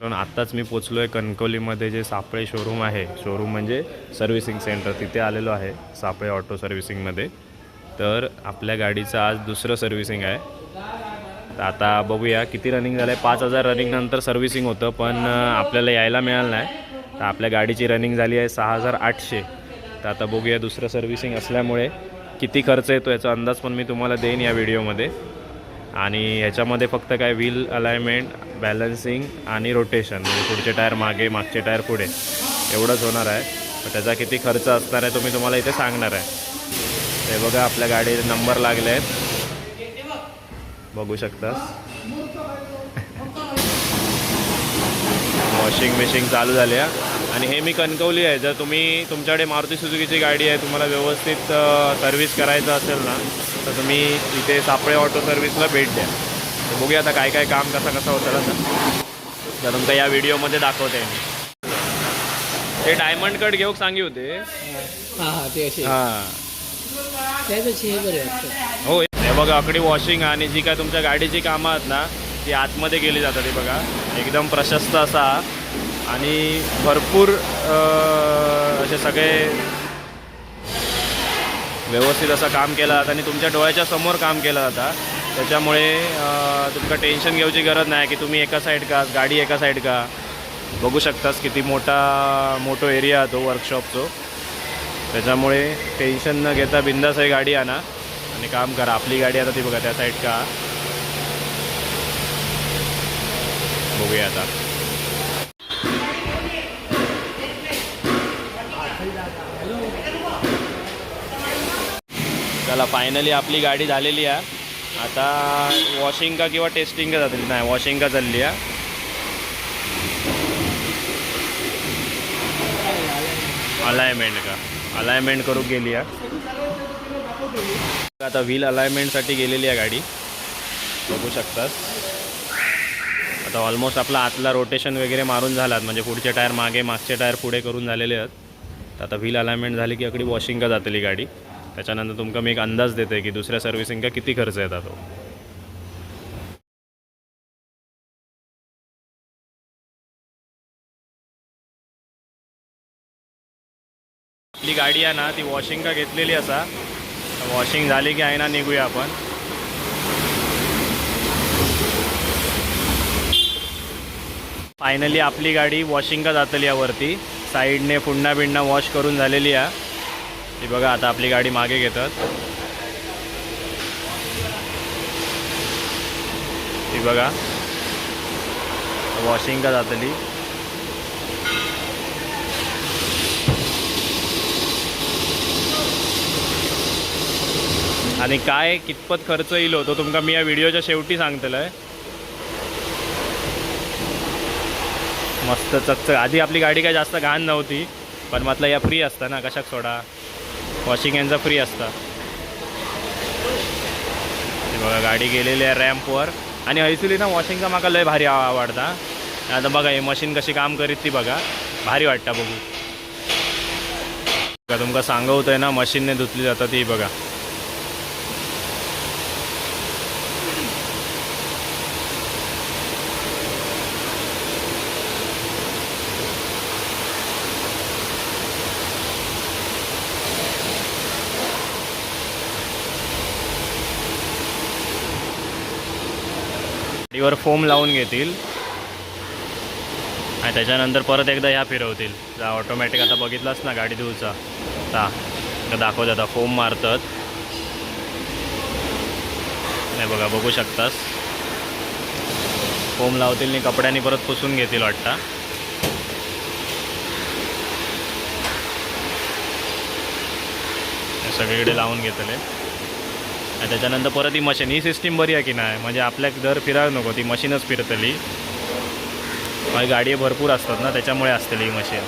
कारण आत्ताच मी पोचलो आहे कणकवलीमध्ये जे सापळे शोरूम आहे. शोरूम म्हणजे सर्व्हिसिंग सेंटर तिथे आलेलो आहे सापळे ऑटो सर्व्हिसिंगमध्ये तर आपल्या गाडीचं आज दुसरं सर्व्हिसिंग आहे. तर आता बघूया किती रनिंग झालं आहे पाच हजार रनिंगनंतर सर्व्हिसिंग होतं पण आपल्याला यायला मिळालं नाही. तर आपल्या गाडीची रनिंग झाली आहे सहा हजार आठशे. तर आता बघूया दुसरं सर्व्हिसिंग असल्यामुळे किती खर्च येतो याचा अंदाज पण मी तुम्हाला देईन या व्हिडिओमध्ये आणि ह्याच्यामध्ये फक्त काय व्हील अलायमेंट बॅलन्सिंग आणि रोटेशन म्हणजे पुढचे टायर मागे मागचे टायर पुढे. एवढंच होणार आहे. त्याचा किती खर्च असणार आहे तो मी तुम्हाला इथे सांगणार आहे. ते बघा आपल्या गाडीचे नंबर लागले आहेत. बघू शकतास वॉशिंग मशीन चालू झाली आहे आणि हे मी कणकवली आहे. जर तुम्ही तुमच्याकडे मारुती सुझुकीची गाडी आहे तुम्हाला व्यवस्थित सर्व्हिस करायचं असेल ना तर तुम्ही इथे सापळे ऑटो सर्व्हिसला भेट द्या. तर बघूया आता काय काय काम कसं कसं होतं ना तर तुमचं या व्हिडिओमध्ये दाखवते मी. ते डायमंड कट घेऊ सांगी होते. हा हा बघा आकडी वॉशिंग आणि जी काय तुमच्या गाडीची कामं आहेत ना ती आतमध्ये केली जातात बघा. एकदम प्रशस्त असा. आणि भरपूर असे सगळे व्यवस्थित असं काम केलं जातं आणि तुमच्या डोळ्याच्या समोर काम केलं जातं. त्याच्यामुळे तुमचं टेन्शन घेऊची गरज नाही की तुम्ही एका साईड का गाडी एका साईड का. बघू शकतास किती मोठा मोठो एरिया आहे तो वर्कशॉपचो त्याच्यामुळे टेन्शन न घेता बिंदास आहे गाडी आणा आणि काम करा. आपली गाडी आता ती बघा त्या साईड का. बघूया आता. चला फायनली आपली गाडी झालेली आहे. आता वॉशिंग का किंवा टेस्टिंग का जातली? नाही वॉशिंग का चालली आहे. अलायमेंट का? अलायमेंट करू गेली आहे. आता व्हील अलायमेंटसाठी गेलेली आहे गाडी. बघू शकतास आता ऑलमोस्ट आपला आतला रोटेशन वगैरे मारून झालात. म्हणजे पुढचे टायर मागे मागचे टायर पुढे करून झालेले आहेत. आता व्हील अलायमेंट झाली की अगदी वॉशिंग का जातली गाडी. त्याच्यानंतर तुमका मी एक अंदाज देते की दुसऱ्या सर्व्हिसिंगका किती खर्च येतात तो आपली गाडी आहे ना ती वॉशिंग का घेतलेली असा. वॉशिंग झाली की आहे ना निघूया आपण. फायनली आपली गाडी वॉशिंग का जातली यावरती. साईडने पुन्हा बिंडा वॉश करून झालेली आहे. ती बघा आता आपली गाडी मागे घेतात. ती बघा. वॉशिंग का जातली. आणि काय कितपत खर्च येईल हो, तो तुमका मी या व्हिडिओच्या शेवटी सांगतलं मस्त चकचक. आधी आपली गाडी काय जास्त घाण नव्हती पण म्हटलं या फ्री असतं ना कशाक सोडा? वॉशिंग यांचा फ्री असता. ते बघा गाडी गेलेली आहे रॅम्पवर आणि हयसुली ना वॉशिंगचा माका लय भारी आवडता. आता बघा हे मशीन कशी काम करीत ती बघा. भारी वाटतं बघू. का तुमका सांगवतंय ना मशीनने धुतली जातात ती बघा. गाडीवर फोम लावून घेतील. आणि त्याच्यानंतर परत एकदा ह्या फिरवतील. जा ऑटोमॅटिक आता बघितलास ना गाडी धुवचा आता दाखवत आता फोम मारतात. नाही बघा बघू शकतास. फोम लावतील आणि कपड्यांनी परत पुसून घेतील वाटतं. सगळीकडे लावून घेतले. आणि त्याच्यानंतर परत ही मशीन. ही सिस्टीम बरी आहे की नाही? म्हणजे आपल्याक दर फिरायला नको. ती मशीनच फिरतली. माझी गाडी भरपूर असतात ना त्याच्यामुळे असतली ही मशीन.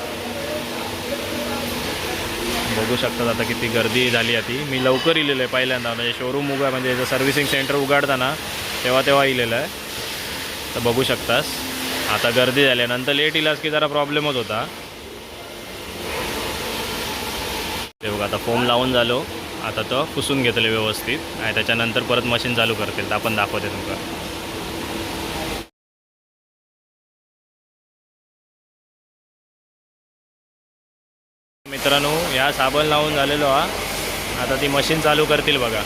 बघू शकतात आता किती गर्दी झाली आहे ती. मी लवकर इलेलं आहे पहिल्यांदा. म्हणजे शोरूम उघड म्हणजे जर सर्व्हिसिंग सेंटर उघडताना तेव्हा तेव्हा इलेलं आहे. तर बघू शकतास. आता गर्दी झाली नंतर लेट इलास की जरा प्रॉब्लेमच होता. ते बघा आता फोम लावून झालो. आता तो पुसून घेतलं व्यवस्थित. आणि त्याच्यानंतर परत मशीन चालू करतील. आपण दाखवते तुमका. मित्रांनो या साबण लावून झालेलो हा. आता ती मशीन चालू करतील बघा.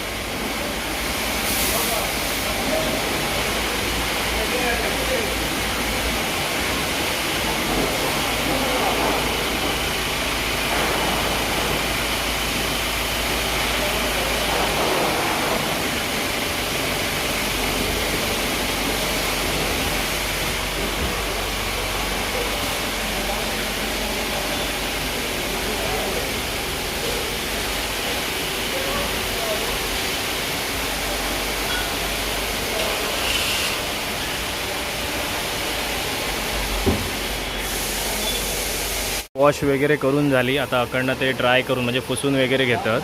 वॉश वगैरे करून झाली. आता अकडनं ते ड्राय करून म्हणजे पुसून वगैरे घेतात.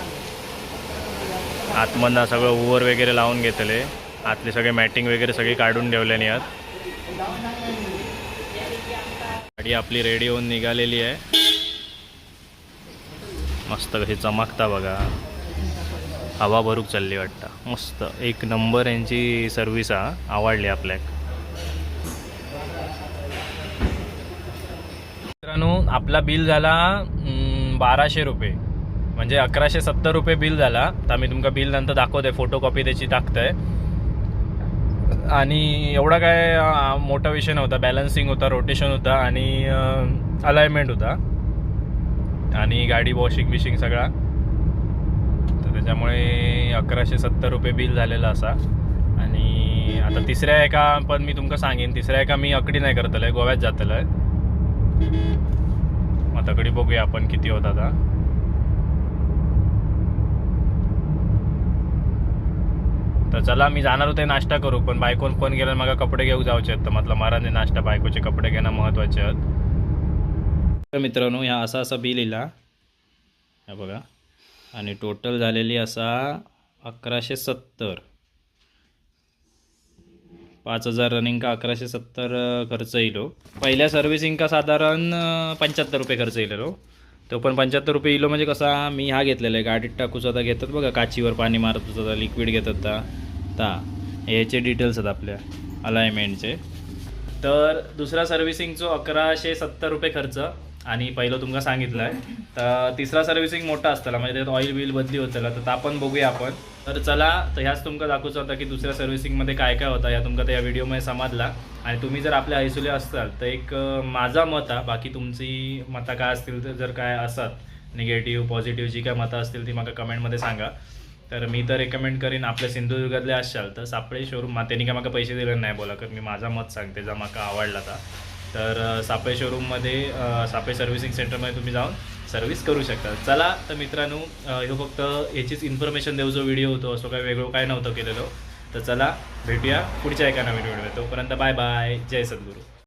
आतमधनं सगळं ओव्हर वगैरे लावून घेतले. आतले सगळे मॅटिंग वगैरे सगळी काढून ठेवल्याने आत. गाडी आपली रेडी होऊन निघालेली आहे. मस्त कशी चमकता बघा. हवा भरूक चालली वाटतं. मस्त. एक नंबर यांची सर्विस हा. आवडली आपल्याक मित्रांनो आपला बिल झाला बाराशे रुपये. म्हणजे अकराशे सत्तर रुपये बिल झाला. तर आम्ही तुमका बिल नंतर दाखवतोय फोटोकॉपी त्याची टाकतोय. आणि एवढा काय मोठा विषय नव्हता. बॅलन्सिंग होता रोटेशन होता आणि अलाइनमेंट होता. आणि गाडी वॉशिंग बिशिंग सगळा. तर त्याच्यामुळे अकराशे सत्तर रुपये बिल झालेला असा. आणि आता तिसऱ्या एका पण मी तुमका सांगेन तिसऱ्या एका मी अकडी नाही करतलं गोव्यात जातलं आहे मग कडे बघूया आपण किती होत आता. तर चला मी जाणार होते नाश्ता करू पण बायकोन फोन केला मग कपडे घेऊ जाऊचे आहेत. तर म्हटलं महाराजने नाश्ता बायकोचे कपडे घेणं महत्त्वाचे आहेत. तर मित्रांनो ह्या असा असा बिल इला. हा बघा. आणि टोटल झालेली असा अकराशे सत्तर. पाच हजार रनिंग का अकराशे सत्तर खर्च येईल हो. पहिल्या सर्व्हिसिंग का साधारण पंच्याहत्तर रुपये खर्च येईल हो. तो पण पंच्याहत्तर रुपये इलो हो म्हणजे कसा मी हा घेतलेला आहे. गाडीत टाकूच आता घेतात बघा काचीवर पाणी मारत होता लिक्विड घेतात ता. ता. याचे डिटेल्स आहेत आपल्या अलायमेंटचे तर दुसरा सर्व्हिसिंगचो अकराशे सत्तर रुपये खर्च. आणि पहिलं तुमका सांगितलं आहे तर तिसरा सर्व्हिसिंग मोठा असताना म्हणजे त्यात ऑइल बिल बदली होतला तर आपण बघूया आपण. तर चला तर ह्याच तुमका दाखवचं होता की दुसऱ्या सर्व्हिसिंगमध्ये काय काय होता या तुमका त्या व्हिडिओमध्ये समजला. आणि तुम्ही जर आपल्या ऐसुले असताल तर एक माझा मत आहे बाकी तुमची मतं काय असतील तर जर काय असत निगेटिव्ह पॉझिटिव्ह जी काय मतं असतील ती मला कमेंटमध्ये सांगा. तर मी तर रेकमेंड करीन आपल्या सिंधुदुर्गातले असाल तर सापळे शोरूम त्यांनी काय मला पैसे दिले नाही बोला कारण मी माझा मत सांगते जा मला आवडला तर तर सापे सापळे शोरूममध्ये सापे सापळे सर्व्हिसिंग सेंटरमध्ये तुम्ही जाऊन सर्व्हिस करू शकता. चला तर मित्रांनो हे ह्यो फक्त याचीच इन्फॉर्मेशन देऊ जो व्हिडिओ होतो असं काय वेगळं काय नव्हतं केलेलं. तर चला भेटूया पुढच्या एका नवीन व्हिडिओ तोपर्यंत बाय बाय जय सद्गुरू.